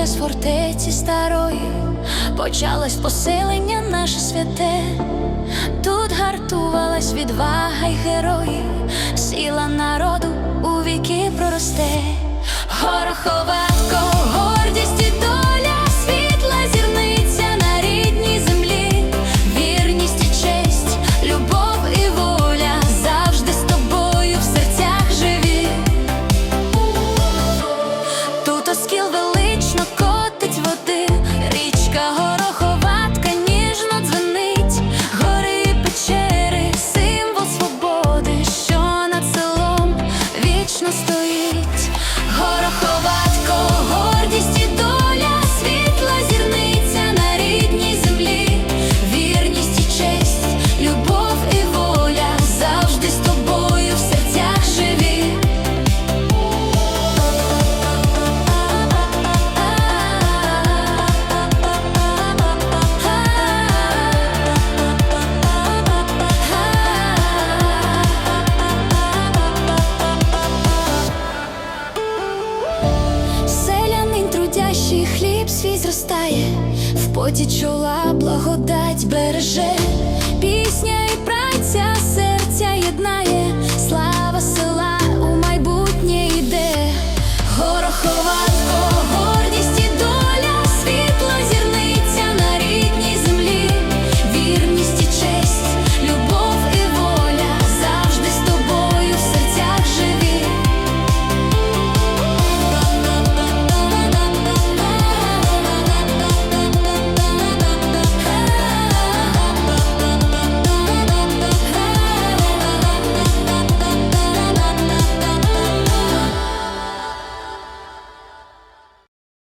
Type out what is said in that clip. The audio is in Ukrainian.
Неділя з фортеці старої почалось поселення наше святе, тут гартувалась відвага й герої, сіла народу у віки проросте, горохова. зростає, в поті чола благодать береже пісня. і